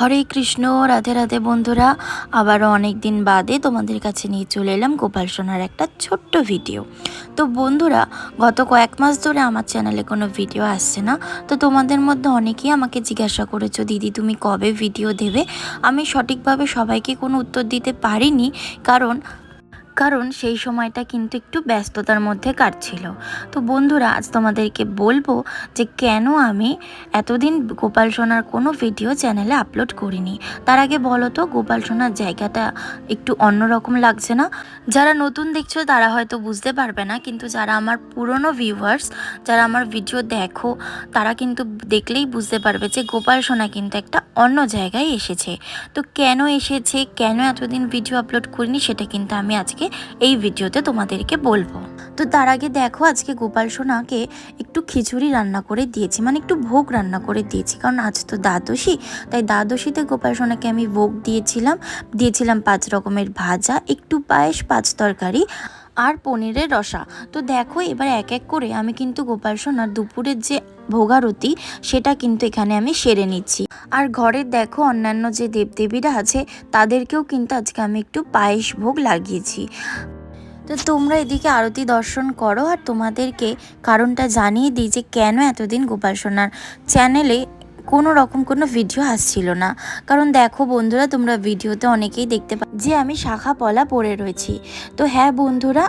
হরে কৃষ্ণ, রাধে রাধে বন্ধুরা, আবারও অনেক দিন বাদে তোমাদের কাছে নিয়ে চলে এলাম গোপাল সোনার একটা ছোট্ট ভিডিও। তো বন্ধুরা, গত কয়েক মাস ধরে আমার চ্যানেলে কোনো ভিডিও আসছে না, তো তোমাদের মধ্যে অনেকেই আমাকে জিজ্ঞাসা করেছ, দিদি, তুমি কবে ভিডিও দেবে? আমি সঠিকভাবে সবাইকে কোনো উত্তর দিতে পারিনি, কারণ কারণ সেই সময়টা কিন্তু একটু ব্যস্ততার মধ্যে কাটছিল। তো বন্ধুরা, আজ তোমাদেরকে বলব যে কেন আমি এতদিন গোপাল সোনার কোনো ভিডিও চ্যানেলে আপলোড করিনি। তার আগে বলো তো, গোপাল সোনার জায়গাটা একটু অন্যরকম লাগছে না? যারা নতুন দেখছ, তারা হয়তো বুঝতে পারবে না, কিন্তু যারা আমার পুরনো ভিউয়ার্স যারা আমার ভিডিও দেখো, তারা কিন্তু দেখলেই বুঝতে পারবে যে গোপাল সোনা কিন্তু একটা অন্য জায়গায় এসেছে। তো কেন এসেছে, কেন এতদিন ভিডিও আপলোড করিনি, সেটা কিন্তু আমি আজকে এই ভিডিওতে তোমাদেরকে বলব। তো তার আগে দেখো, আজকে গোপাল সোনাকে একটু খিচুড়ি রান্না করে দিয়েছি মানে একটু ভোগ রান্না করে দিয়েছি, কারণ আজ তো দ্বাদশী, তাই দ্বাদশীতে গোপাল সোনাকে আমি ভোগ দিয়েছিলাম দিয়েছিলাম পাঁচ রকমের ভাজা, একটু পায়েস, পাঁচ তরকারি আর পনিরের রসা। তো দেখো, এবার এক এক করে আমি কিন্তু গোপাল সোনার দুপুরের যে ভোগারতি, সেটা কিন্তু এখানে আমি সেরে নিচ্ছি। আর ঘরের দেখো অন্যান্য যে দেবদেবীরা আছে, তাদেরকেও কিন্তু আজকে আমি একটু পায়েস ভোগ লাগিয়েছি। তো তোমরা এদিকে আরতি দর্শন করো, আর তোমাদেরকে কারণটা জানিয়ে দিই যে কেন এতদিন গোপাল সোনার চ্যানেলে কোনো রকম কোনো ভিডিও আসছিল না। কারণ দেখো বন্ধুরা, তোমরা ভিডিওতে অনেকেই দেখতে পা যে আমি শাখা পলা পরে রয়েছি। তো হ্যাঁ বন্ধুরা,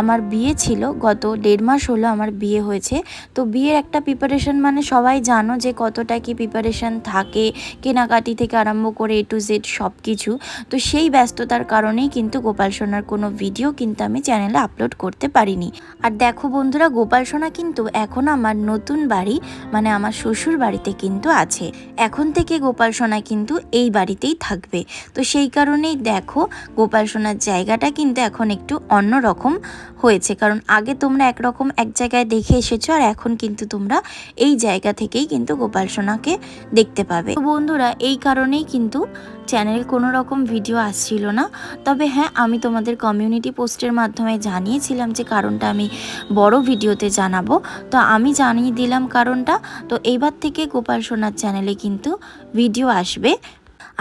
আমার বিয়ে ছিল, গত দেড় মাস হলো আমার বিয়ে হয়েছে। তো বিয়ের একটা প্রিপারেশন মানে সবাই জানো যে কতটা কি প্রিপারেশন থাকে, কেনাকাটি থেকে আরম্ভ করে এ টু জেড সব কিছু তো সেই ব্যস্ততার কারণেই কিন্তু গোপাল সোনার কোনো ভিডিও কিন্তু আমি চ্যানেলে আপলোড করতে পারিনি। আর দেখো বন্ধুরা, গোপাল সোনা কিন্তু এখন আমার নতুন বাড়ি মানে আমার শ্বশুর বাড়িতে কিন্তু আছে। এখন থেকে গোপাল সোনা কিন্তু এই বাড়িতেই থাকবে। তো সেই কারণেই দেখো, গোপাল সোনার জায়গাটা কিন্তু এখন একটু অন্য রকম হয়েছে। কারণ আগে তোমরা একরকম এক জায়গায় দেখে এসেছ, আর এখন কিন্তু তোমরা এই জায়গা থেকেই কিন্তু গোপাল সোনাকে দেখতে পাবে। বন্ধুরা, এই কারণেই কিন্তু চ্যানেলে কোনো রকম ভিডিও আসছিল না। তবে হ্যাঁ আমি তোমাদের কমিউনিটি পোস্টের মাধ্যমে জানিয়েছিলাম যে কারণটা আমি বড় ভিডিওতে জানাব। তো আমি জানিয়ে দিলাম কারণটা। তো এইবার থেকে গোপাল সোনার চ্যানেলে কিন্তু ভিডিও আসবে।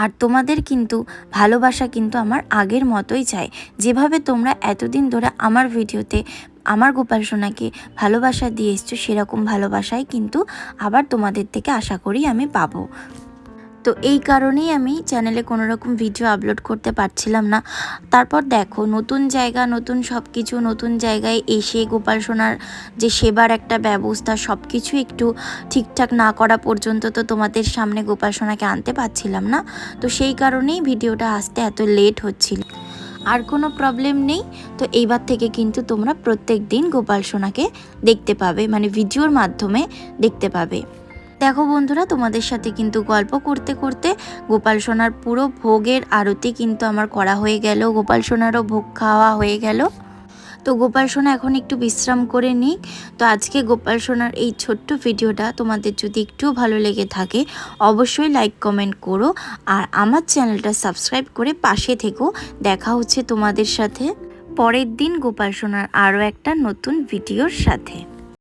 আর তোমাদের কিন্তু ভালোবাসা কিন্তু আমার আগের মতোই চাই। যেভাবে তোমরা এতদিন ধরে আমার ভিডিওতে আমার গোপাল সোনাকে ভালোবাসা দিয়ে এসছো, সেরকম ভালোবাসাই কিন্তু আবার তোমাদের থেকে আশা করি আমি পাবো। তো এই কারণেই আমি চ্যানেলে কোনো রকম ভিডিও আপলোড করতে পারছিলাম না। তারপর দেখো, নতুন জায়গা, নতুন সব কিছু নতুন জায়গায় এসে গোপাল সোনার যে সেবার একটা ব্যবস্থা সব কিছু একটু ঠিকঠাক না করা পর্যন্ত তো তোমাদের সামনে গোপাল সোনাকে আনতে পারছিলাম না। তো সেই কারণেই ভিডিওটা আসতে এত লেট হচ্ছিল। আর কোনো প্রবলেম নেই। তো এইবার থেকে কিন্তু তোমরা প্রত্যেক দিন গোপাল সোনাকে দেখতে পাবে মানে ভিডিওর মাধ্যমে দেখতে পাবে। দেখো বন্ধুরা, তোমাদের সাথে কিন্তু গল্প করতে করতে গোপাল সোনার পুরো ভোগের আরতি কিন্তু আমার করা হয়ে গেল। গোপাল সোনারও ভোগ খাওয়া হয়ে গেল। তো গোপাল সোনা এখন একটু বিশ্রাম করে নিক। তো আজকে গোপাল সোনার এই ছোট্ট ভিডিওটা তোমাদের যদি একটুও ভালো লেগে থাকে, অবশ্যই লাইক, কমেন্ট করো আর আমার চ্যানেলটা সাবস্ক্রাইব করে পাশে থেকো। দেখা হচ্ছে তোমাদের সাথে পরের দিন গোপাল সোনার আরও একটা নতুন ভিডিওর সাথে।